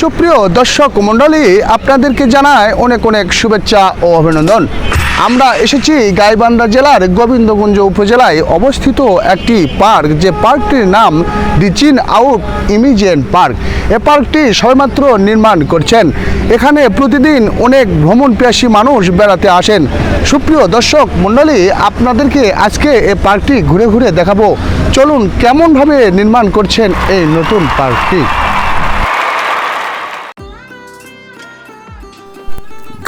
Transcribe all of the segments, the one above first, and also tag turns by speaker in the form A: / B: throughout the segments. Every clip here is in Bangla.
A: সুপ্রিয় দর্শক মণ্ডলী, আপনাদেরকে জানায় অনেক অনেক শুভেচ্ছা ও অভিনন্দন। আমরা এসেছি গাইবান্ধা জেলার গোবিন্দগঞ্জ উপজেলায় অবস্থিত একটি পার্ক, যে পার্কটির নাম দি চিন আউট ইমিজিয়েন্ট পার্ক। এ পার্কটি সবেমাত্র নির্মাণ করছেন। এখানে প্রতিদিন অনেক ভ্রমণ পিয়াসী মানুষ বেড়াতে আসেন। সুপ্রিয় দর্শক মণ্ডলী, আপনাদেরকে আজকে এ পার্কটি ঘুরে ঘুরে দেখাবো। চলুন কেমনভাবে নির্মাণ করছেন এই নতুন পার্কটি।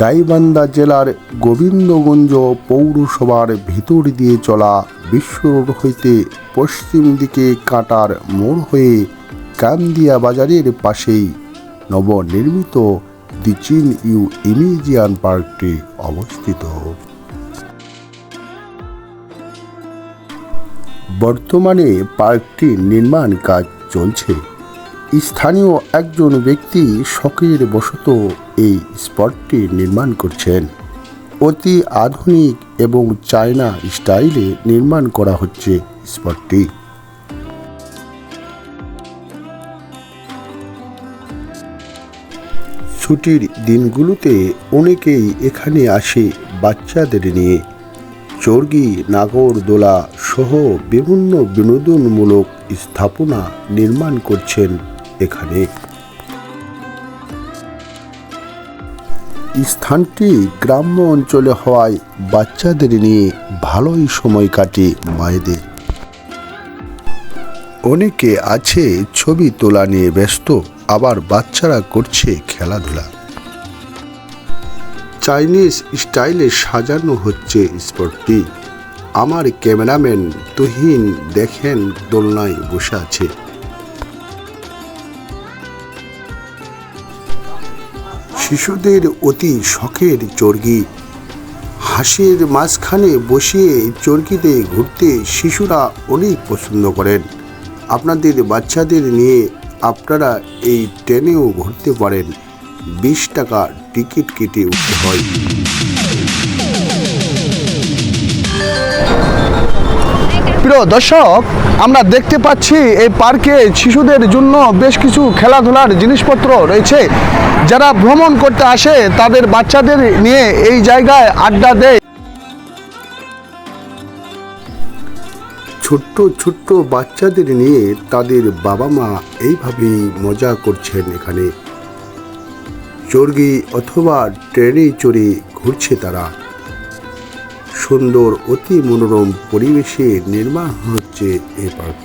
B: গাইবান্ধা জেলার গোবিন্দগঞ্জ পৌরসভার ভিতর দিয়ে চলা বিশ্ব রোড হইতে পশ্চিম দিকে কাটার মোড় হয়ে কান্দিয়া বাজারের পাশেই নবনির্মিত দি চিন ইউ ইমিজিয়ান পার্কটি অবস্থিত। বর্তমানে পার্কটির নির্মাণ কাজ চলছে। স্থানীয় একজন ব্যক্তি শখের বশত এই স্পটটি নির্মাণ করছেন। অতি আধুনিক এবং চায়না স্টাইলে নির্মাণ করা হচ্ছে স্পটটি। ছুটির দিনগুলোতে অনেকেই এখানে আসে বাচ্চাদের নিয়ে। চর্গি নাগরদোলা সহ বিভিন্ন বিনোদনমূলক স্থাপনা নির্মাণ করছেন এখানে। স্থানটি গ্রাম্য অঞ্চলে হওয়ায় বাচ্চাদের নিয়ে ভালোই সময় কাটে মায়েদের। অনেকে আছে ছবি তোলা নিয়ে ব্যস্ত, আবার বাচ্চারা করছে খেলাধুলা। চাইনিজ স্টাইলে সাজানো হচ্ছে স্পটটি। আমার ক্যামেরাম্যান তুহিন দেখেন দোলনায় বসে আছে। শিশুদের অতি শখের চর্গি হাসির মাঝখানে বসিয়ে চর্গিতে ঘুরতে শিশুরা অনেক পছন্দ করেন। আপনাদের বাচ্চাদের নিয়ে আপনারা এই ট্রেনেও ঘুরতে পারেন। বিশ টাকা টিকিট কেটে উঠতে হয়।
A: প্রিয় দর্শক, আমরা দেখতে পাচ্ছি এই পার্কে শিশুদের জন্য বেশ কিছু খেলাধুলার জিনিসপত্র রয়েছে। যারা ভ্রমণ করতে আসে, তাদের বাচ্চাদের নিয়ে এই জায়গায় আড্ডা দেয়।
B: ছোট্ট ছোট্ট বাচ্চাদের নিয়ে তাদের বাবা মা এইভাবেই মজা করছেন এখানে। চর্গি অথবা ট্রেনে চড়ে ঘুরছে তারা। সুন্দর, অতি মনোরম পরিবেশে নির্মাণ হচ্ছে এই পার্ক।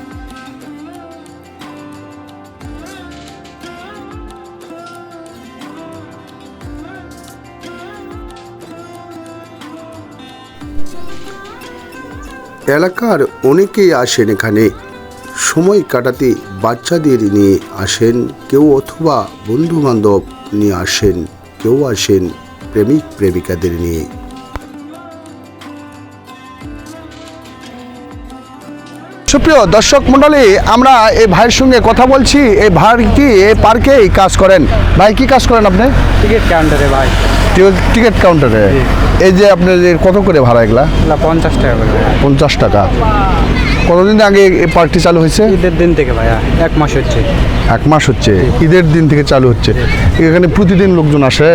B: এলাকার অনেকেই আসেন এখানে। সময় কাটাতে বাচ্চাদের নিয়ে আসেন কেউ অথবা বন্ধু বান্ধব নিয়ে আসেন, কেউ আসেন প্রেমিক প্রেমিকাদের নিয়ে।
A: সুপ্রিয় দর্শক মণ্ডলী আমরা এই ভাইয়ের সঙ্গে কথা বলছি। এই ভাই কি এই পার্কেই কাজ করেন? ভাই কি কাজ করেন আপনি?
C: টিকিট কাউন্টারে ভাই।
A: টিকিট কাউন্টারে? এই যে আপনার যে কত করে ভাড়া এগুলা?
C: এগুলা পঞ্চাশ টাকা করে।
A: পঞ্চাশ টাকা। কতদিন আগে এই পার্কটি চালু হয়েছে?
C: ঈদের দিন থেকে ভাইয়া এক মাস হচ্ছে।
A: এক মাস হচ্ছে। ঈদের দিন থেকে চালু হচ্ছে। এখানে প্রতিদিন লোকজন আসে?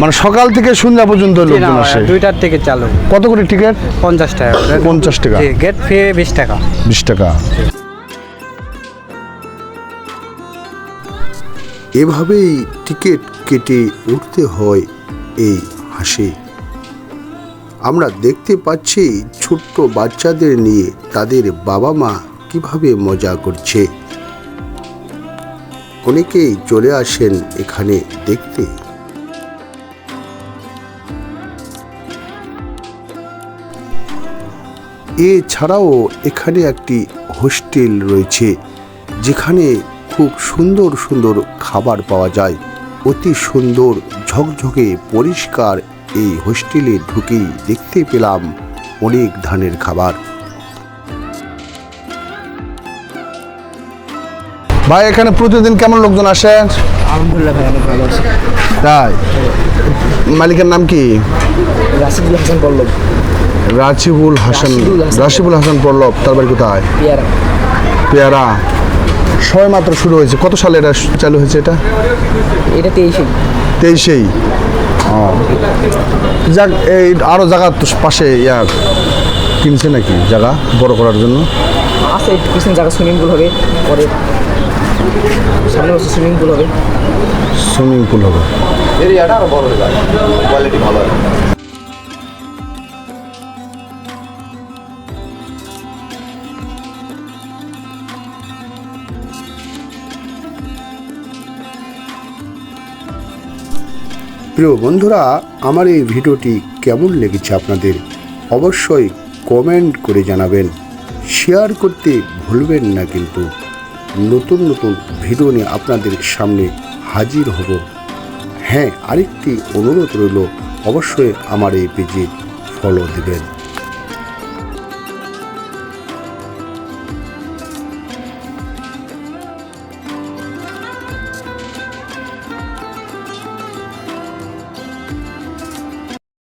A: মানে সকাল থেকে সন্ধ্যা পর্যন্ত লোকজন আসে?
C: দুইটার থেকে চালু।
A: কত করে টিকিট?
C: পঞ্চাশ টাকা।
A: 50 টাকা।
C: গেট ফি বিশ টাকা।
A: বিশ টাকা।
B: এভাবেই টিকিট কেটে উঠতে হয় এই হাসি। আমরা দেখতে পাচ্ছি ছোট্ট বাচ্চাদের নিয়ে তাদের বাবা মা কীভাবে মজা করছে। অনেকেই চলে আসেন এখানে দেখতে। এছাড়াও এখানে একটি হোস্টেল রয়েছে যেখানে খুব সুন্দর সুন্দর খাবার পাওয়া যায়। অতি সুন্দর ঝকঝকে পরিষ্কার এই হোস্টেলে ঢুকেই দেখতে পেলাম অনেক ধানের খাবার।
A: ভাই এখানে প্রতিদিন কেমন লোকজন আসে?
D: আলহামদুলিল্লাহ ভাই অনেক ভালো আছে।
A: তাই? মালিকের নাম কি?
D: রাশিদুল হাসান পল্লব
A: রাজিবুল হাসান। রাশিবুল হাসান। পল্লব তার বাড়ি কোথায়?
D: পেয়ারা।
A: পেয়ারা। সবে মাত্র শুরু হয়েছে। কত সালে এটা চালু হয়েছে এটা?
D: এটা তেইশে
A: তেইশেই। যাক এই আরও জায়গা তো পাশে ইয়া কিনছে নাকি জায়গা বড় করার জন্য?
D: আছে একটু পিছনে জায়গা সুইমিং পুল হবে পরে সামনে বছর সুইমিং পুল হবে।
A: সুইমিং পুল হবে।
B: প্রিয় বন্ধুরা, আমার এই ভিডিওটি কেমন লেগেছে আপনাদের অবশ্যই কমেন্ট করে জানাবেন। শেয়ার করতে ভুলবেন না কিন্তু। নতুন নতুন ভিডিও নিয়ে আপনাদের সামনে হাজির হব। হ্যাঁ আরেকটি অনুরোধ রইল, অবশ্যই আমার এই পেজে ফলো দেবেন।